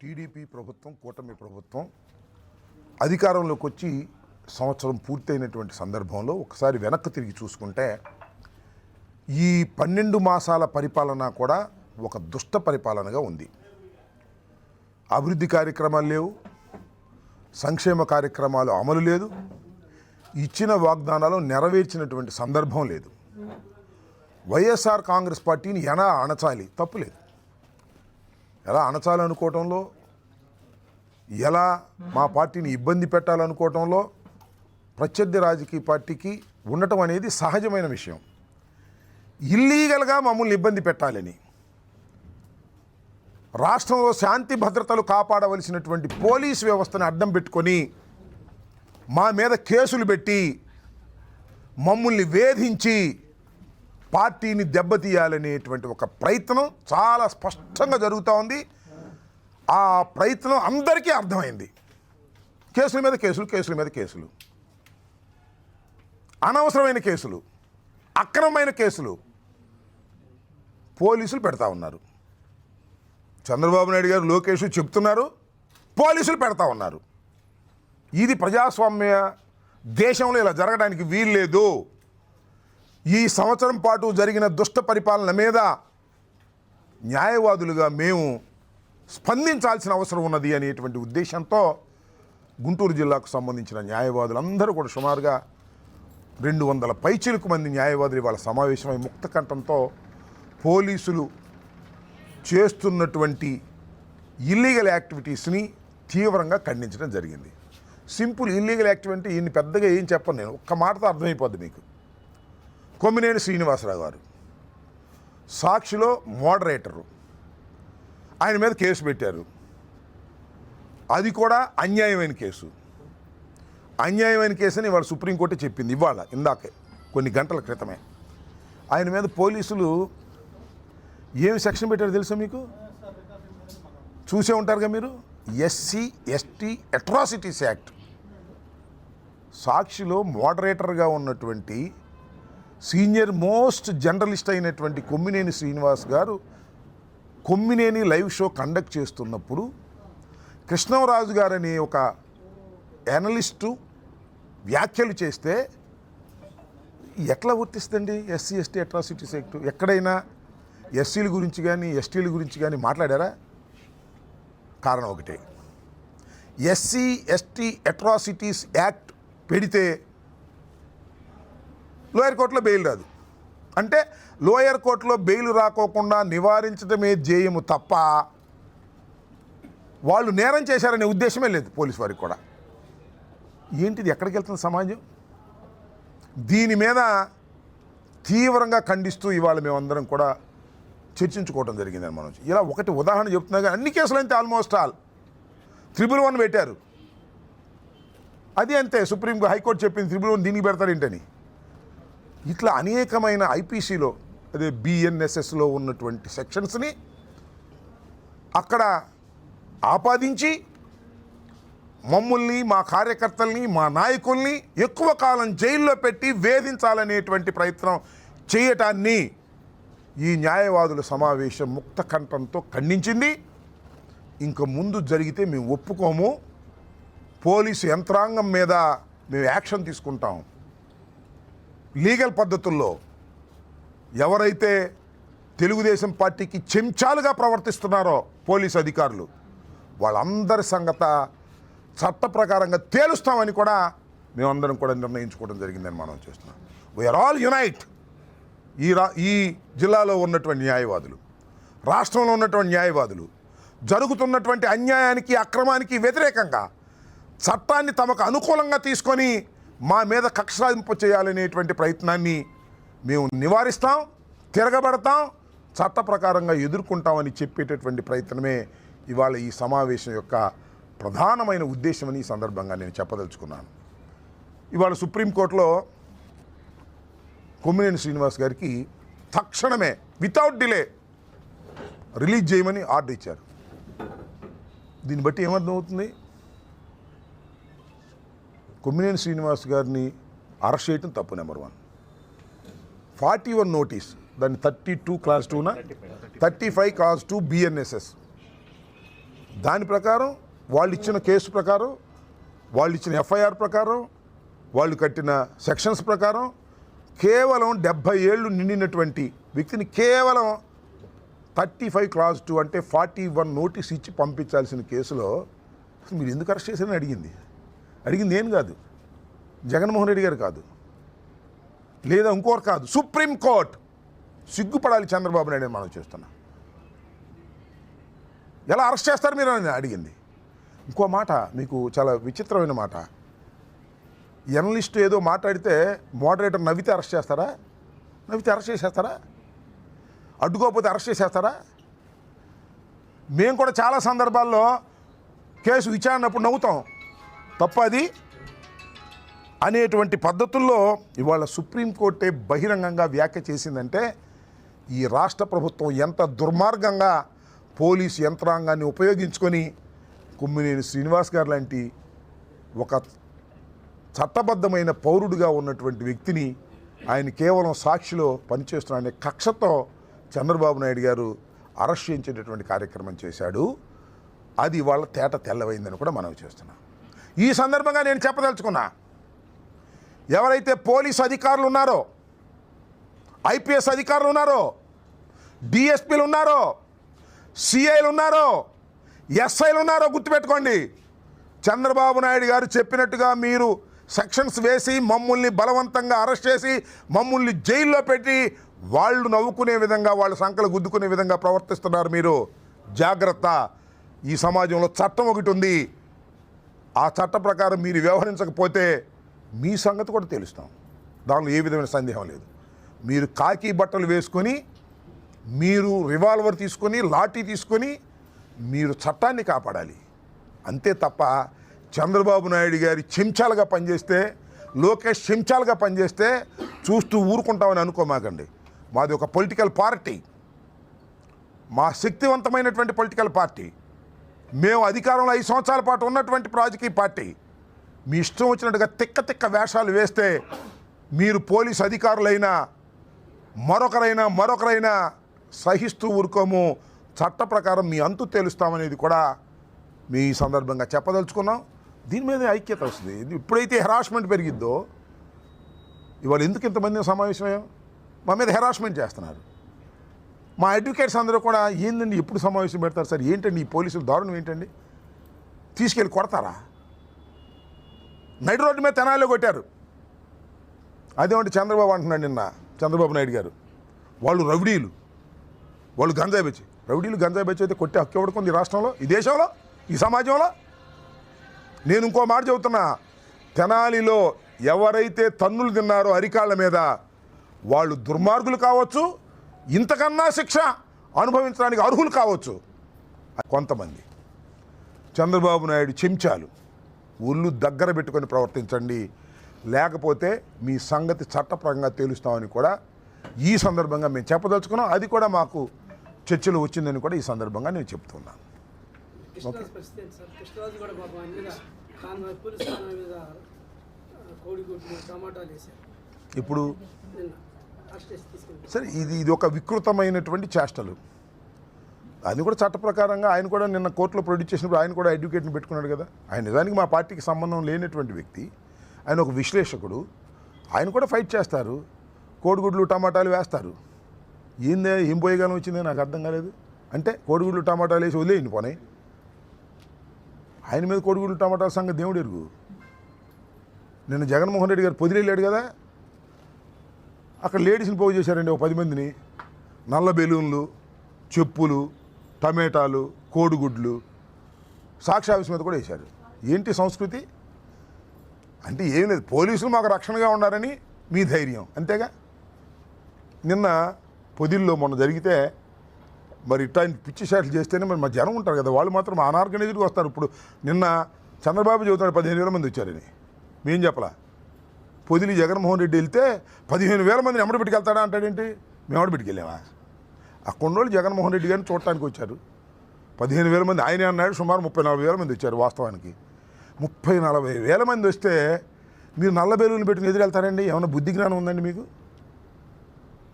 TDP ప్రభుత్వం కూటమి ప్రభుత్వం అధికారంలోకి వచ్చి సంవత్సరం పూర్తయినటువంటి సందర్భంలో ఒకసారి వెనక్కి తిరిగి చూసుకుంటే ఈ పన్నెండు మాసాల పరిపాలన కూడా ఒక దుష్ట పరిపాలనగా ఉంది. అభివృద్ధి కార్యక్రమాలు లేవు సంక్షేమ కార్యక్రమాలు అమలు లేదు ఇచ్చిన వాగ్దానాలు నెరవేర్చినటువంటి సందర్భం లేదు. వైఎస్ఆర్ కాంగ్రెస్ పార్టీని ఎలా అణచాలి తప్పులేదు ఎలా అణచాలనుకోవటంలో? ఎలా మా పార్టీని ఇబ్బంది పెట్టాలనుకోవటంలో? ప్రత్యర్థి రాజకీయ పార్టీకి ఉండటం అనేది సహజమైన విషయం. ఇల్లీగల్గా మమ్మల్ని ఇబ్బంది పెట్టాలని. రాష్ట్రంలో శాంతి భద్రతలు కాపాడవలసినటువంటి పోలీస్ వ్యవస్థను అడ్డం పెట్టుకొని మా మీద కేసులు పెట్టి మమ్మల్ని వేధించి పార్టీని దెబ్బతీయాలనేటువంటి ఒక ప్రయత్నం చాలా స్పష్టంగా జరుగుతూ ఉంది. ఆ ప్రయత్నం అందరికీ అర్థమైంది. కేసుల మీద కేసులు కేసుల మీద కేసులు. అనవసరమైన కేసులు అక్రమమైన కేసులు పోలీసులు పెడతా ఉన్నారు. చంద్రబాబు నాయుడు గారు లోకేష్ చెప్తున్నారు పోలీసులు పెడతా ఉన్నారు. ఇది ప్రజాస్వామ్య దేశంలో ఇలా జరగడానికి వీల్లేదు. ఈ సంవత్సరం పాటు జరిగిన దుష్ట పరిపాలన మీద న్యాయవాదులుగా మేము స్పందించాల్సిన అవసరం ఉన్నది అనేటువంటి ఉద్దేశంతో గుంటూరు జిల్లాకు సంబంధించిన న్యాయవాదులందరూ కూడా సుమారుగా రెండు వందల పైచిలకు మంది న్యాయవాదులు ఇవాళ సమావేశమై ముక్త కంఠంతో పోలీసులు చేస్తున్నటువంటి ఇల్లీగల్ యాక్టివిటీస్ని తీవ్రంగా ఖండించడం జరిగింది. సింపుల్ ఇల్లీగల్ యాక్టివిటీ ఈయన్ని పెద్దగా ఏం చెప్పను నేను. ఒక్క మాటతో అర్థమైపోద్ది మీకు. కొమ్మినేని శ్రీనివాసరావు గారు సాక్షిలో మోడరేటరు. ఆయన మీద కేసు పెట్టారు. అది కూడా అన్యాయమైన కేసు. అన్యాయమైన కేసు అని ఇవాళ సుప్రీంకోర్టు చెప్పింది ఇవాళ ఇందాకే కొన్ని గంటల క్రితమే. ఆయన మీద పోలీసులు ఏమి సెక్షన్ పెట్టారో తెలుసా మీకు? చూసే ఉంటారుగా మీరు? SC ST atrocities act. సాక్షిలో మోడరేటర్గా ఉన్నటువంటి సీనియర్ మోస్ట్ జర్నలిస్ట్ అయినటువంటి కొమ్మినేని శ్రీనివాస్ గారు కొమ్మినేని లైవ్ షో కండక్ట్ చేస్తున్నప్పుడు కృష్ణరాజు గారు అనే ఒక యానలిస్టు వ్యాఖ్యలు చేస్తే ఎట్లా వర్తిస్తుంది ఎస్సీ ఎస్టీ అట్రాసిటీస్ యాక్ట్ ఎక్కడైనా ఎస్సీల గురించి కానీ ఎస్టీల గురించి కానీ మాట్లాడారా? కారణం ఒకటే. ఎస్సీ ఎస్టీ అట్రాసిటీస్ యాక్ట్ పెడితే లోయర్ కోర్టులో బెయిల్ రాదు. అంటే లోయర్ కోర్టులో బెయిల్ రాకోకుండా నివారించడమే జేయము తప్ప వాళ్ళు నేరం చేశారనే ఉద్దేశమే లేదు పోలీస్ వారికి కూడా. ఏంటిది ఎక్కడికి వెళ్తుంది సమాజం? దీని మీద తీవ్రంగా ఖండిస్తూ ఇవాళ మేమందరం కూడా చర్చించుకోవడం జరిగిందని మనం ఇలా ఒకటి ఉదాహరణ చెప్తున్నా కానీ అన్ని కేసులు అయితే ఆల్మోస్ట్ ఆల్ త్రిబుల్ వన్ పెట్టారు. అది అంతే సుప్రీం హైకోర్టు చెప్పింది త్రిబుల్ వన్ దీనికి పెడతారు ఏంటని ఇట్లా అనేకమైన ఐపీసీలో అదే బిఎన్ఎస్ఎస్లో ఉన్నటువంటి సెక్షన్స్ని అక్కడ ఆపాదించి మమ్మల్ని మా కార్యకర్తల్ని మా నాయకుల్ని ఎక్కువ కాలం జైల్లో పెట్టి వేధించాలనేటువంటి ప్రయత్నం చేయటాన్ని ఈ న్యాయవాదుల సమావేశం ముక్త కంఠంతో ఖండించింది. ఇంక ముందు జరిగితే మేము ఒప్పుకోము. పోలీసు యంత్రాంగం మీద మేము యాక్షన్ తీసుకుంటాం. లీగల్ పద్ధతుల్లో ఎవరైతే తెలుగుదేశం పార్టీకి చెంచాలుగా ప్రవర్తిస్తున్నారో పోలీసు అధికారులు వాళ్ళందరి సంగత చట్ట ప్రకారంగా తేలుస్తామని కూడా మేమందరం కూడా నిర్ణయించుకోవడం జరిగిందని మనం చేస్తున్నాం. వీఆర్ ఆల్ యునైట్ ఈ రా ఈ జిల్లాలో ఉన్నటువంటి న్యాయవాదులు రాష్ట్రంలో ఉన్నటువంటి న్యాయవాదులు జరుగుతున్నటువంటి అన్యాయానికి అక్రమానికి వ్యతిరేకంగా చట్టాన్ని తమకు అనుకూలంగా తీసుకొని మా మీద కక్ష సాధింపు చేయాలనేటువంటి ప్రయత్నాన్ని మేము నివారిస్తాం తిరగబడతాం చట్ట ప్రకారంగా ఎదుర్కొంటామని చెప్పేటటువంటి ప్రయత్నమే ఇవాళ ఈ సమావేశం యొక్క ప్రధానమైన ఉద్దేశమని ఈ సందర్భంగా నేను చెప్పదలుచుకున్నాను. ఇవాళ సుప్రీంకోర్టులో కొమ్మినేని శ్రీనివాస్ గారికి తక్షణమే వితౌట్ డిలే రిలీజ్ చేయమని ఆర్డర్ ఇచ్చారు. దీన్ని బట్టి ఏమర్థమవుతుంది? కొమ్మినేని శ్రీనివాస్ గారిని అరెస్ట్ చేయటం తప్పు number one forty one notice దాన్ని thirty two clause టూన thirty five clause two BNSS దాని ప్రకారం వాళ్ళు ఇచ్చిన కేసు ప్రకారం వాళ్ళు ఇచ్చిన ఎఫ్ఐఆర్ ప్రకారం వాళ్ళు కట్టిన సెక్షన్స్ ప్రకారం కేవలం డెబ్భై ఏళ్ళు నిండినటువంటి వ్యక్తిని కేవలం థర్టీ ఫైవ్ క్లాస్ టూ అంటే ఫార్టీ వన్ నోటీస్ ఇచ్చి పంపించాల్సిన కేసులో మీరు ఎందుకు అరెస్ట్ చేశారని అడిగింది? అడిగింది ఏం కాదు. జగన్మోహన్ రెడ్డి గారు కాదు. లేదా ఇంకోరు కాదు. సుప్రీం కోర్ట్ సిగ్గుపడాలి చంద్రబాబు నాయుడు అని మనం చేస్తున్నా. ఎలా అరెస్ట్ చేస్తారు మీరు అని అడిగింది. ఇంకో మాట మీకు చాలా విచిత్రమైన మాట. ఎనలిస్ట్ ఏదో మాట్లాడితే మోడరేటర్ నవ్వితే అరెస్ట్ చేస్తారా? నవ్వితే అరెస్ట్ చేసేస్తారా? అడ్డుకోకపోతే అరెస్ట్ చేసేస్తారా? మేము కూడా చాలా సందర్భాల్లో కేసు విచారణప్పుడు నవ్వుతాం. తప్పది అనేటువంటి పద్ధతుల్లో ఇవాళ సుప్రీంకోర్టే బహిరంగంగా వ్యాఖ్య చేసిందంటే ఈ రాష్ట్ర ప్రభుత్వం ఎంత దుర్మార్గంగా పోలీస్ యంత్రాంగాన్ని ఉపయోగించుకొని కుమ్మినేని శ్రీనివాస్ గారు లాంటి ఒక చట్టబద్ధమైన పౌరుడిగా ఉన్నటువంటి వ్యక్తిని ఆయన కేవలం సాక్షిలో పనిచేస్తున్నాడనే కక్షతో చంద్రబాబు నాయుడు గారు అరెస్ట్ చేయించేటటువంటి కార్యక్రమం చేశాడు. అది వాళ్ళ తేట తెల్లవైందని కూడా మనం చేస్తున్నాం. ఈ సందర్భంగా నేను చెప్పదలుచుకున్నా ఎవరైతే పోలీస్ అధికారులు ఉన్నారో ఐపీఎస్ అధికారులు ఉన్నారో డిఎస్పీలు ఉన్నారో సిఐలు ఉన్నారో ఎస్ఐలు ఉన్నారో గుర్తుపెట్టుకోండి చంద్రబాబు నాయుడు గారు చెప్పినట్టుగా మీరు సెక్షన్స్ వేసి మమ్మల్ని బలవంతంగా అరెస్ట్ చేసి మమ్మల్ని జైల్లో పెట్టి వాళ్ళు నవ్వుకునే విధంగా వాళ్ళ సంకలు గుద్దుకునే విధంగా ప్రవర్తిస్తున్నారు మీరు. జాగ్రత్త. ఈ సమాజంలో చట్టం ఒకటి ఉంది. ఆ చట్ట ప్రకారం మీరు వ్యవహరించకపోతే మీ సంగతి కూడా తెలుస్తాం. దానిలో ఏ విధమైన సందేహం లేదు. మీరు కాకి బట్టలు వేసుకొని మీరు రివాల్వర్ తీసుకొని లాఠీ తీసుకొని మీరు చట్టాన్ని కాపాడాలి. అంతే తప్ప చంద్రబాబు నాయుడు గారి చెంచాలుగా పనిచేస్తే లోకేష్ చెంచాలుగా పనిచేస్తే చూస్తూ ఊరుకుంటామని అనుకోమాకండి. మాది ఒక పొలిటికల్ పార్టీ. మా శక్తివంతమైనటువంటి పొలిటికల్ పార్టీ. మేము అధికారంలో ఐదు సంవత్సరాల పాటు ఉన్నటువంటి రాజకీయ పార్టీ. మీ ఇష్టం వచ్చినట్టుగా తిక్క తిక్క వేషాలు వేస్తే మీరు పోలీస్ అధికారులైనా మరొకరైనా మరొకరైనా సహిస్తూ ఊరుకోము. చట్ట ప్రకారం మీ అంతు తేలుస్తామనేది కూడా మీ సందర్భంగా చెప్పదలుచుకున్నాం. దీని మీద ఐక్యత వస్తుంది. ఇప్పుడైతే హెరాస్మెంట్ పెరిగిద్దో ఇవాళ ఎందుకు ఇంతమంది సమావేశమయ్యాం? మా మీద హెరాస్మెంట్ చేస్తున్నారు. మా అడ్వకేట్స్ అందరూ కూడా ఏందండి ఎప్పుడు సమావేశం పెడతారు సార్? ఏంటండి ఈ పోలీసులు దారుణం ఏంటండి? తీసుకెళ్ళి కొడతారా? నైట్ రోడ్డు మీద తెనాలిలో కొట్టారు. అదేమంటే చంద్రబాబు అంటున్నాడు నిన్న చంద్రబాబు నాయుడు గారు. వాళ్ళు రౌడీలు. వాళ్ళు గంజాయి బెచ్చి. రౌడీలు గంజాయి బెచ్చి అయితే కొట్టే హక్కు ఎవడుకుంది ఈ రాష్ట్రంలో? ఈ దేశంలో? ఈ సమాజంలో? నేను ఇంకో మాట చెబుతున్నా. తెనాలిలో ఎవరైతే తన్నులు తిన్నారో అరికాళ్ళ మీద వాళ్ళు దుర్మార్గులు కావచ్చు ఇంతకన్నా శిక్ష అనుభవించడానికి అర్హులు కావచ్చు. కొంతమంది. చంద్రబాబు నాయుడు చెంచాలు. ఒళ్ళు దగ్గర పెట్టుకొని ప్రవర్తించండి. లేకపోతే మీ సంగతి చట్టపరంగా తేలుస్తామని కూడా ఈ సందర్భంగా మేము చెప్పదలుచుకున్నాం. అది కూడా మాకు చర్చలు వచ్చిందని కూడా ఈ సందర్భంగా నేను చెప్తున్నాను. ఇప్పుడు సరే ఇది ఇది ఒక వికృతమైనటువంటి చేష్టలు. అది కూడా చట్ట ప్రకారంగా ఆయన కూడా నిన్న కోర్టులో ప్రొడ్యూస్ చేసినప్పుడు ఆయన కూడా అడ్వకేట్ని పెట్టుకున్నాడు కదా. ఆయన నిజానికి మా పార్టీకి సంబంధం లేనటువంటి వ్యక్తి. ఆయన ఒక విశ్లేషకుడు. ఆయన కూడా ఫైట్ చేస్తారు. కోడిగుడ్లు టమాటాలు వేస్తారు. ఏందే ఏం పోయేగానం వచ్చిందే నాకు అర్థం కాలేదు. అంటే కోడిగుడ్లు టమాటాలు వేసి వదిలేయండి పోనీ. ఆయన మీద కోడిగుడ్లు టమాటాల సంగతి దేవుడు ఎరుగు. నిన్న జగన్మోహన్ రెడ్డి గారు పొదిలేళ్ళాడు కదా. అక్కడ లేడీస్ని పోగు చేశారండి ఒక పది మందిని. నల్ల బెలూన్లు చెప్పులు టమేటాలు కోడిగుడ్లు సాక్షి ఆఫీస్ మీద కూడా వేశారు. ఏంటి సంస్కృతి? అంటే ఏం లేదు. పోలీసులు మాకు రక్షణగా ఉన్నారని మీ ధైర్యం. అంతేగా? నిన్న పొదిల్లో మొన్న జరిగితే మరి ఇట్లాంటి పిచ్చి షాట్లు చేస్తేనే మరి మా జనం ఉంటారు కదా. వాళ్ళు మాత్రం అనార్గనైజ్డ్గా వస్తారు. ఇప్పుడు నిన్న చంద్రబాబు చెబుతున్నాడు పదిహేను వేల మంది వచ్చారని. మేం చెప్పలా? పొదిలి జగన్మోహన్ రెడ్డి వెళ్తే పదిహేను వేల మందిని ఎమ్మడి పెట్టుకెళ్తాడా? అంటాడేంటి? మేము ఎవడ పెట్టుకెళ్ళామా? ఆ కొండోళ్ళు రోజులు జగన్మోహన్ రెడ్డి గారిని చూడటానికి వచ్చారు. పదిహేను వేల మంది ఆయనే అన్నాడు సుమారు ముప్పై నలభై వేల మంది వచ్చారు వాస్తవానికి. ముప్పై నలభై వేల మంది వస్తే మీరు నల్ల బెలూన్లు పెట్టుకుని ఎదురెళ్తారండి ఏమైనా బుద్ధి జ్ఞానం ఉందండి మీకు?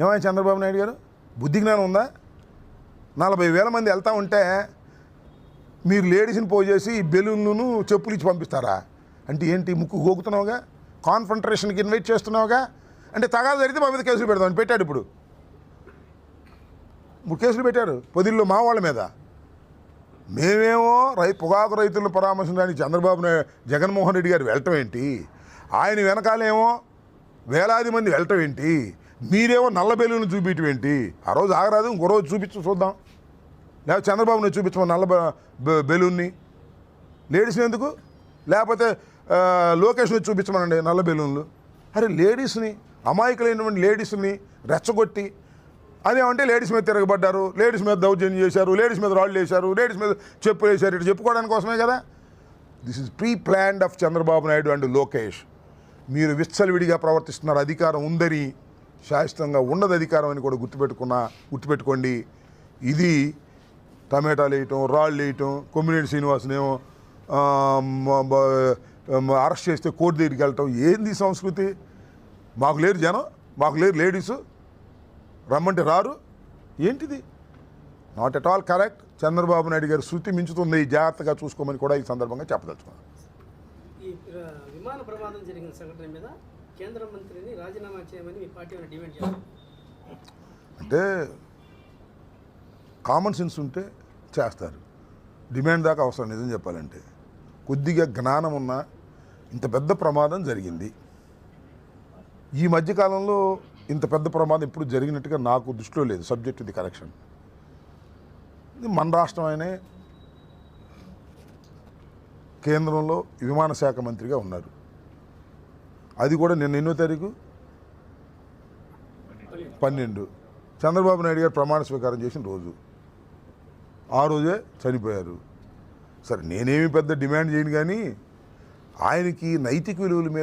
ఏమైనా చంద్రబాబు నాయుడు గారు? బుద్ధి జ్ఞానం ఉందా? నలభై వేల మంది వెళ్తా ఉంటే మీరు లేడీస్ని పోజేసి బెలూన్లను చెప్పులు ఇచ్చి పంపిస్తారా? అంటే ఏంటి ముక్కు గోకుతున్నావుగా? కాన్ఫంట్రేషన్కి ఇన్వైట్ చేస్తున్నావుగా? అంటే తగాదు జరిగితే మా మీద కేసులు పెడదాం అని పెట్టాడు ఇప్పుడు. ఇప్పుడు కేసులు పెట్టారు. పొదిల్లో మా వాళ్ళ మీద. మేమేమో రై పొగాకు రైతులను పరామర్శించడానికి చంద్రబాబు నాయుడు జగన్మోహన్ రెడ్డి గారు వెళ్ళటం ఏంటి? ఆయన వెనకాలేమో వేలాది మంది వెళ్ళటం ఏంటి? మీరేమో నల్ల బెలూన్లు చూపించడం ఏంటి? ఆ రోజు ఆగరాదు ఇంకో రోజు చూపించు చూద్దాం. లేకపోతే చంద్రబాబుని చూపించమని నల్ల బెలూన్ని. లేడీస్ ఎందుకు? లేకపోతే లోకేష్ లోకేష్ని చూపించమనండి నల్ల బెలూన్లు. అరే లేడీస్ని అమాయకులైనటువంటి లేడీస్ని రెచ్చగొట్టి అదేమంటే లేడీస్ మీద తిరగబడ్డారు లేడీస్ మీద దౌర్జన్యం చేశారు లేడీస్ మీద రాళ్ళు వేశారు లేడీస్ మీద చెప్పులు వేశారు ఇటు చెప్పుకోవడానికి కోసమే కదా? This is pre planned of Chandrababu Naidu and Lokesh. మీరు విచ్చలవిడిగా ప్రవర్తిస్తున్నారు అధికారం ఉందని శాశ్వతంగా ఉన్నది అధికారం అని కూడా గుర్తుపెట్టుకున్నా గుర్తుపెట్టుకోండి. ఇది టమాటాలు వేయటం రాళ్ళు వేయటం కొమ్మినేటి శ్రీనివాసనేమో అరెస్ట్ చేస్తే కోర్టు దగ్గరికి వెళ్ళటం ఏంది సంస్కృతి? మాకు లేరు జనం మాకు లేరు లేడీసు. రమ్మంటే రారు. ఏంటిది? Not at all correct Chandrababu Naidu garu శృతి మించుతుంది. జాగ్రత్తగా చూసుకోమని కూడా ఈ సందర్భంగా చెప్పదలుచుకున్నాను. ఈ ప్ర- విమాన ప్రమాదం జరిగిన సంఘటన మీద కేంద్ర మంత్రిని రాజీనామా చేయమని మీ పార్టీ ఏమైనా డిమాండ్ చేస్తారు అంటే కామన్ సెన్స్ ఉంటే చేస్తారు. డిమాండ్ దాకా అవసరం నిజం చెప్పాలంటే. కొద్దిగా జ్ఞానం ఉన్న ఇంత పెద్ద ప్రమాదం జరిగింది. ఈ మధ్యకాలంలో ఇంత పెద్ద ప్రమాదం ఇప్పుడు జరిగినట్టుగా నాకు దృష్టిలో లేదు సబ్జెక్ట్ ఇది కరెక్షన్ మన రాష్ట్రమైనే కేంద్రంలో విమాన శాఖ మంత్రిగా ఉన్నారు. అది కూడా నిన్న ఎన్నో తారీఖు? పన్నెండు. చంద్రబాబు నాయుడు గారు ప్రమాణ స్వీకారం చేసిన రోజు. ఆ రోజే చనిపోయారు. సరే నేనేమి పెద్ద డిమాండ్ చేయను కానీ ఆయనకి నైతిక విలువల మీద